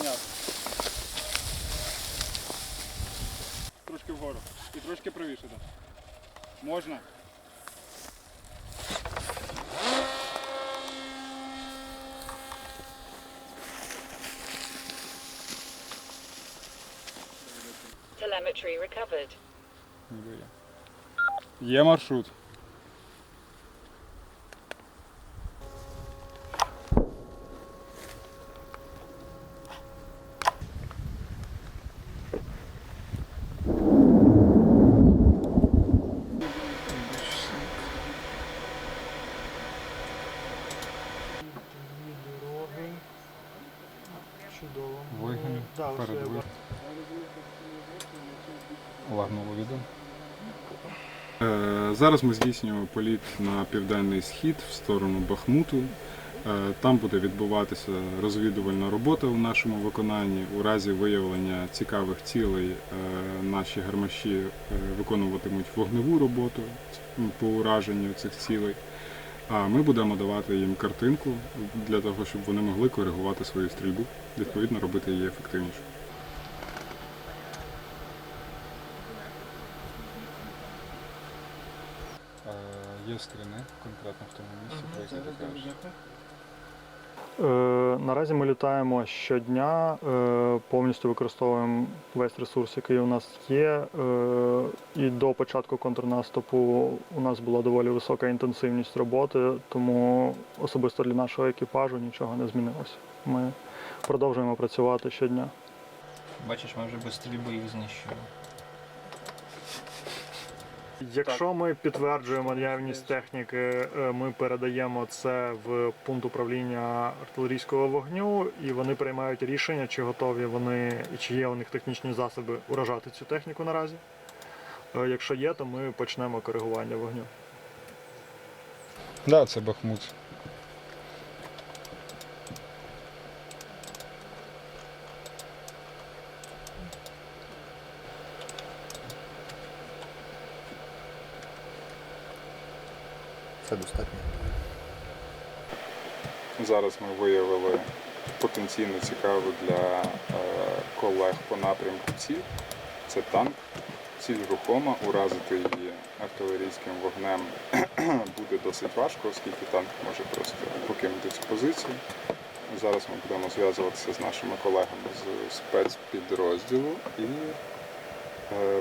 підняти. Трошки вгору. І трошки правіше, так. Можна. Telemetry recovered. Є маршрут. Чудово. Вигін, Да, все, передвиг. Лагнуло відео. Зараз ми здійснюємо політ на південний схід в сторону Бахмуту. Е, Там буде відбуватися розвідувальна робота у нашому виконанні. У разі виявлення цікавих цілей е, наші гармаші е, виконуватимуть вогневу роботу по ураженню цих цілей. А ми будемо давати їм картинку для того, щоб вони могли коригувати свою стрільбу, відповідно робити її ефективніше. Є скріни конкретно в тому місці, про яке ти кажеш. Е, наразі ми літаємо щодня, е, повністю використовуємо весь ресурс, який у нас є. Е, і до початку контрнаступу у нас була доволі висока інтенсивність роботи, тому особисто для нашого екіпажу нічого не змінилося. Ми продовжуємо працювати щодня. Бачиш, ми вже без стрільби їх знищуємо. Якщо ми підтверджуємо наявність техніки, е, ми передаємо це в пункт управління артилерійського вогню, і вони приймають рішення, чи готові вони і чи є у них технічні засоби уражати цю техніку наразі. Е, Якщо є, то ми почнемо коригування вогню. Так, да, це Бахмут. Це достатньо. Зараз ми виявили потенційно цікаву для е, колег по напрямку ціль. Це танк. Ціль рухома, уразити її артилерійським вогнем буде досить важко, оскільки танк може просто покинути цю позицію. Зараз ми будемо зв'язуватися з нашими колегами з спецпідрозділу і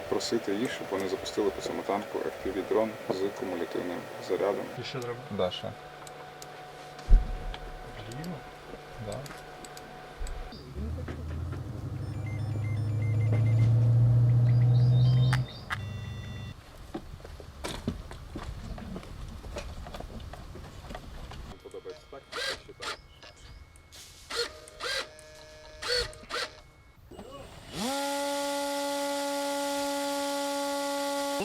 просити їх, щоб вони запустили по самотанку танку FPV-дрон з кумулятивним зарядом. І що треба? Даша. Да. Подобається так, чи так? А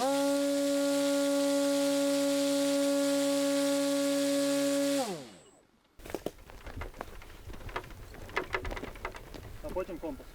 потім компас.